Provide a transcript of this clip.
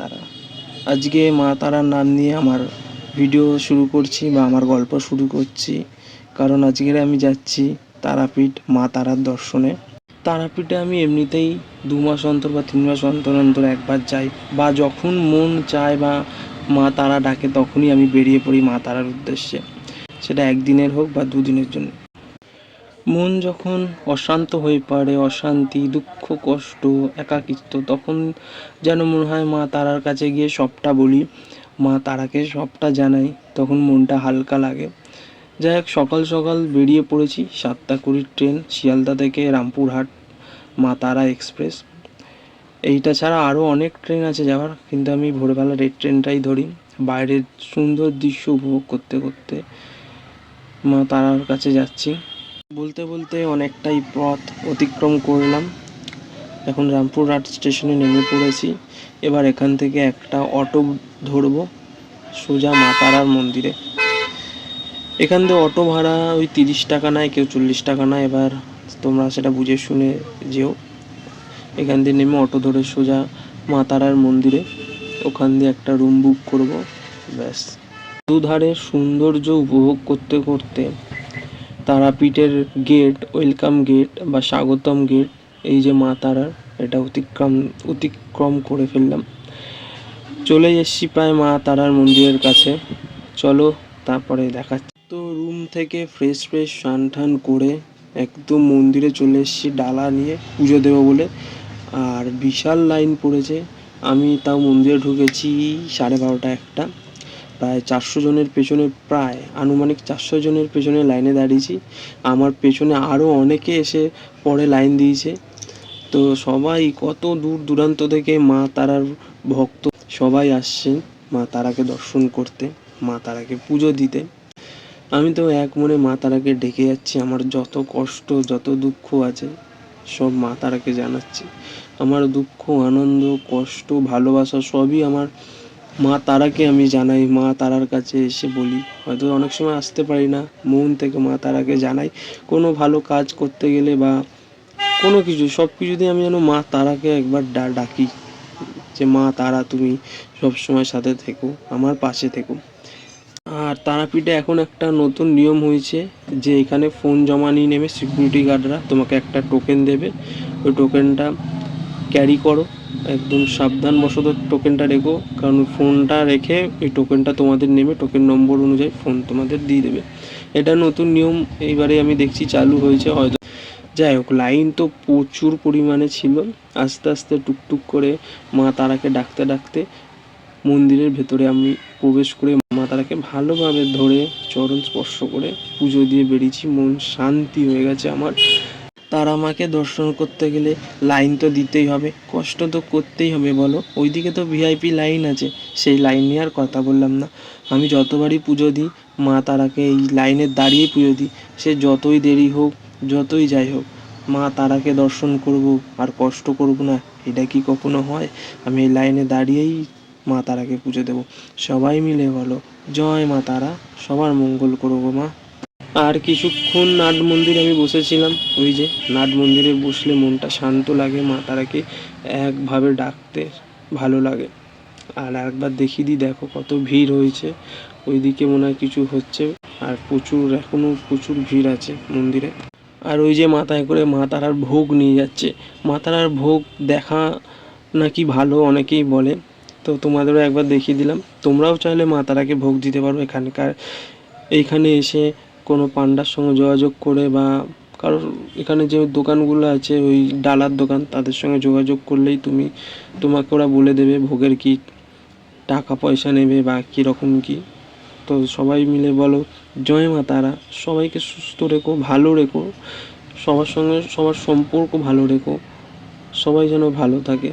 তারা। আজকে মা তারার নাম নিয়ে আমার ভিডিও শুরু করছি বা আমার গল্প শুরু করছি। কারণ আজকের আমি যাচ্ছি তারাপীঠ মা তারার দর্শনে। তারাপীঠে আমি এমনিতেই দু মাস অন্তর বা তিন মাস অন্তর অন্তর একবার যাই বা যখন মন চায় বা মা তারা ডাকে তখনই আমি বেরিয়ে পড়ি মা তারার উদ্দেশ্যে। সেটা একদিনের হোক বা দুদিনের জন্য। মন যখন অশান্ত হয়ে পড়ে, অশান্তি, দুঃখ, কষ্ট, একাকিত্ব, তখন যেন মনে হয় মা তারার কাছে গিয়ে সবটা বলি। মা তারাকে সবটা জানাই, তখন মনটা হালকা লাগে। যাই হোক, সকাল সকাল বেরিয়ে পড়েছি সাতটা কুড়ির ট্রেন, শিয়ালদা থেকে রামপুরহাট, মা তারা এক্সপ্রেস। এইটা ছাড়া আরও অনেক ট্রেন আছে যাওয়ার, কিন্তু আমি ভোরবেলা রেড ট্রেনটাই ধরি। বাইরের সুন্দর দৃশ্য উপভোগ করতে করতে মা তারার কাছে যাচ্ছি। বলতে বলতে অনেকটাই পথ অতিক্রম করলাম। এখন রামপুরহাট স্টেশনে নেমে পড়েছি। এবার এখান থেকে একটা অটো ধরবো, সোজা মা তারার মন্দিরে। এখান থেকে অটো ভাড়া ওই তিরিশ টাকা নেয়, কেউ চল্লিশ টাকা নেয়। এবার তোমরা সেটা বুঝে শুনে যেও। এখান দিয়ে নেমে অটো ধরে সোজা মা তারার মন্দিরে। ওখান দিয়ে একটা রুম বুক করব, ব্যাস। দুধারে সৌন্দর্য উপভোগ করতে করতে তারাপীঠের গেট ওয়েলকাম গেট বা স্বাগতম গেট এই যে মা তারার, এটা অতিক্রম অতিক্রম করে ফেললাম। চলে এসছি প্রায় মা তারার মন্দিরের কাছে। চলো তারপরে দেখাচ্ছি। তো রুম থেকে ফ্রেশ ফ্রেশ স্নান টান করে একদম মন্দিরে চলে এসেছি ডালা নিয়ে পুজো দেবো বলে। আর বিশাল লাইন পড়েছে। আমি তাও মন্দিরে ঢুকেছি সাড়ে বারোটা একটা। প্রায় চারশো জনের পেছনে, প্রায় আনুমানিক চারশো জনের পেছনে লাইনে দাঁড়িয়েছি। আমার পেছনে আরও অনেকে এসে পরে লাইন দিয়েছে। তো সবাই কত দূর দূরান্ত থেকে মা তারার ভক্ত সবাই আসছেন মা তারাকে দর্শন করতে, মা তারাকে পুজো দিতে। আমি তো এক মনে মা তারাকে ডেকে যাচ্ছি, আমার যত কষ্ট, যত দুঃখ আছে, সব মা তারাকে জানাচ্ছি। আমার দুঃখ, আনন্দ, কষ্ট, ভালোবাসা সবই আমার মা তারাকে আমি জানাই, মা তারার কাছে এসে বলি। হয়তো অনেক সময় আসতে পারি না, মন থেকে মা তারাকে জানাই। কোনো ভালো কাজ করতে গেলে বা কোনো কিছু, সব কিছুতেই আমি যেন মা তারাকে একবার ডাকি, যে মা তারা তুমি সব সময় সাথে থেকো, আমার পাশে থেকো। আর তারাপীঠে এখন একটা নতুন নিয়ম হয়েছে, যে এখানে ফোন জমা নিয়ে নেবে সিকিউরিটি গার্ডরা তোমাকে একটা টোকেন দেবে। ওই টোকেনটা ক্যারি করো। একদম সাবধানবশত টোকেনটা রেখো, কারণ ফোনটা রেখে এই টোকেনটা তোমাদের নেবে টোকেন নম্বর অনুযায়ী ফোন তোমাদের দিয়ে দেবে। এটা নতুন নিয়ম, এইবারে আমি দেখছি চালু হয়েছে, হয়তো যাই হোক লাইন তো প্রচুর পরিমাণে ছিল। আস্তে আস্তে টুকটুক করে মা তারাকে ডাকতে ডাকতে মন্দিরের ভেতরে আমি প্রবেশ করে মা তারাকে ভালোভাবে ধরে, চরণ স্পর্শ করে পুজো দিয়ে বেরিয়েছি। মন শান্তি হয়ে গেছে আমার। তারা মাকে দর্শন করতে গেলে লাইন তো দিতেই হবে, কষ্ট তো করতেই হবে বলো। ওইদিকে তো ভিআইপি লাইন আছে, সেই লাইন নিয়ে আর কথা বললাম না। আমি যতবারই পুজো দিই, মা তারাকে এই লাইনে দাঁড়িয়ে পুজো দিই। সে যতই দেরি হোক, যতই যাই হোক, মা তারাকে দর্শন করব আর কষ্ট করব না, এটা কি কখনো হয়? আমি এই লাইনে দাঁড়িয়েই মা তারাকে পুজো দেবো। সবাই মিলে বলো, জয় মা তারা, সবার মঙ্গল করব মা। আর কিছুক্ষণ নাট মন্দিরে আমি বসেছিলাম। ওই যে নাট মন্দিরে বসলে মনটা শান্ত লাগে মা তারাকে একভাবে ডাকতে ভালো লাগে। আর একবার দেখিয়ে দিই, দেখো কত ভিড় হয়েছে। ওইদিকে মনে হয় কিছু হচ্ছে আর প্রচুর এখনও প্রচুর ভিড় আছে মন্দিরে। আর ওই যে মাথায় করে মা তারার ভোগ নিয়ে যাচ্ছে। মা তারার ভোগ দেখা নাকি ভালো অনেকেই বলে। তো তোমাদেরও একবার দেখিয়ে দিলাম। তোমরাও চাইলে মা তারাকে ভোগ দিতে পারো এখানকার। এইখানে এসে কোনো পান্ডার সঙ্গে যোগাযোগ করে বা কারোর এখানে যে দোকানগুলো আছে, ওই ডালার দোকান, তাদের সঙ্গে যোগাযোগ করলেই তুমি, তোমাকে ওরা বলে দেবে ভোগের কি টাকা পয়সা নেবে বা কীরকম কী। তো সবাই মিলে বলো, জয় মা তারা, সবাইকে সুস্থ রেখো, ভালো রেখো, সবার সঙ্গে, সবার সম্পর্ক ভালো রেখো, সবাই যেন ভালো থাকে।